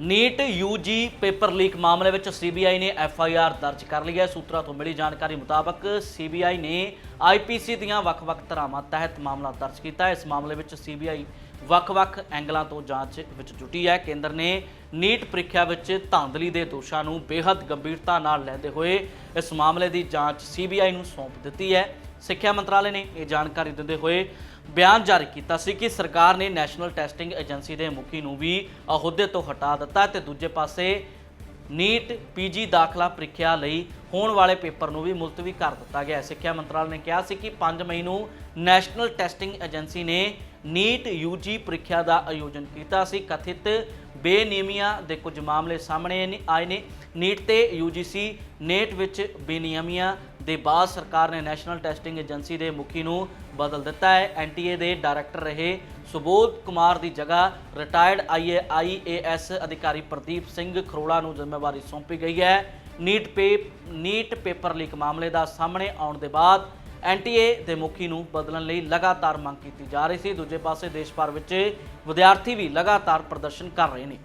NEET UG paper leak ਮਾਮਲੇ ਵਿੱਚ CBI ਨੇ ਐਫ ਆਈ ਆਰ ਦਰਜ ਕਰ ਲਈ ਹੈ। ਸੂਤਰਾਂ ਤੋਂ ਮਿਲੀ ਜਾਣਕਾਰੀ ਮੁਤਾਬਕ ਸੀਬੀਆਈ ਨੇ ਆਈਪੀਸੀ ਦੀਆਂ ਵੱਖ-ਵੱਖ ਧਾਰਾਵਾਂ ਤਹਿਤ ਮਾਮਲਾ ਦਰਜ ਕੀਤਾ ਹੈ। ਇਸ ਮਾਮਲੇ ਵਿੱਚ ਸੀਬੀਆਈ ਵੱਖ-ਵੱਖ ਐਂਗਲਾਂ ਤੋਂ ਜਾਂਚ ਵਿੱਚ ਜੁਟੀ ਹੈ। ਕੇਂਦਰ ਨੇ ਨੀਟ ਪ੍ਰੀਖਿਆ ਵਿੱਚ ਧਾਂਦਲੀ ਦੇ ਦੋਸ਼ਾਂ ਨੂੰ ਬੇहद ਗੰਭੀਰਤਾ ਨਾਲ ਲੈਂਦੇ ਹੋਏ ਇਸ ਮਾਮਲੇ ਦੀ ਜਾਂਚ ਸੀਬੀਆਈ ਨੂੰ ਸੌਂਪ ਦਿੱਤੀ ਹੈ। ਸਿੱਖਿਆ ਮੰਤਰਾਲੇ ਨੇ ਇਹ ਜਾਣਕਾਰੀ ਦਿੰਦੇ ਹੋਏ ਬਿਆਨ ਜਾਰੀ ਕੀਤਾ ਸੀ ਕਿ ਸਰਕਾਰ ਨੇ ਨੈਸ਼ਨਲ ਟੈਸਟਿੰਗ ਏਜੰਸੀ ਦੇ ਮੁਖੀ ਨੂੰ ਵੀ ਅਹੁਦੇ ਤੋਂ ਹਟਾ ਦਿੱਤਾ ਤੇ ਦੂਜੇ ਪਾਸੇ ਨੀਟ ਪੀਜੀ ਦਾਖਲਾ ਪ੍ਰੀਖਿਆ ਲਈ ਹੋਣ ਵਾਲੇ ਪੇਪਰ ਨੂੰ ਵੀ ਮੁਲਤਵੀ ਕਰ ਦਿੱਤਾ ਗਿਆ ਸਿੱਖਿਆ ਮੰਤਰਾਲੇ ਨੇ ਕਿਹਾ ਸੀ ਕਿ 5 ਮਈ ਨੂੰ ਨੈਸ਼ਨਲ ਟੈਸਟਿੰਗ ਏਜੰਸੀ ਨੇ ਨੀਟ ਯੂਜੀ ਪ੍ਰੀਖਿਆ ਦਾ ਆਯੋਜਨ ਕੀਤਾ ਸੀ। ਕਥਿਤ ਬੇਨਿਯਮੀਆਂ ਦੇ ਕੁਝ ਮਾਮਲੇ ਸਾਹਮਣੇ ਨੇ- ਆਏ ਨੇ। ਨੀਟ ਤੇ ਯੂਜੀਸੀ ਨੇਟ ਵਿੱਚ ਬੇਨਿਯਮੀਆਂ ਦੇ ਬਾਅਦ ਸਰਕਾਰ ਨੇ ਨੈਸ਼ਨਲ ਟੈਸਟਿੰਗ ਏਜੰਸੀ ਦੇ ਮੁਖੀ ਨੂੰ ਬਦਲ ਦਿੱਤਾ ਹੈ। ਐਨਟੀਏ ਦੇ ਡਾਇਰੈਕਟਰ ਰਹੇ ਸੁਬੋਧ ਕੁਮਾਰ ਦੀ ਜਗ੍ਹਾ ਰਿਟਾਇਰਡ ਆਈਏ ਆਈਏਐਸ ਅਧਿਕਾਰੀ ਪ੍ਰਦੀਪ ਸਿੰਘ ਖਰੋੜਾ ਨੂੰ ਜ਼ਿੰਮੇਵਾਰੀ ਸੌਂਪੀ ਗਈ ਹੈ। ਨੀਟ ਪੇ ਨੀਟ ਪੇਪਰ ਲੀਕ ਮਾਮਲੇ ਦਾ ਸਾਹਮਣੇ ਆਉਣ ਦੇ ਬਾਅਦ ਐਨਟੀਏ ਦੇ ਮੁਖੀ ਨੂੰ ਬਦਲਣ ਲਈ ਲਗਾਤਾਰ ਮੰਗ ਕੀਤੀ ਜਾ ਰਹੀ ਸੀ। ਦੂਜੇ ਪਾਸੇ ਦੇਸ਼ ਭਰ ਵਿੱਚ ਵਿਦਿਆਰਥੀ ਵੀ ਲਗਾਤਾਰ ਪ੍ਰਦਰਸ਼ਨ ਕਰ ਰਹੇ ਨੇ।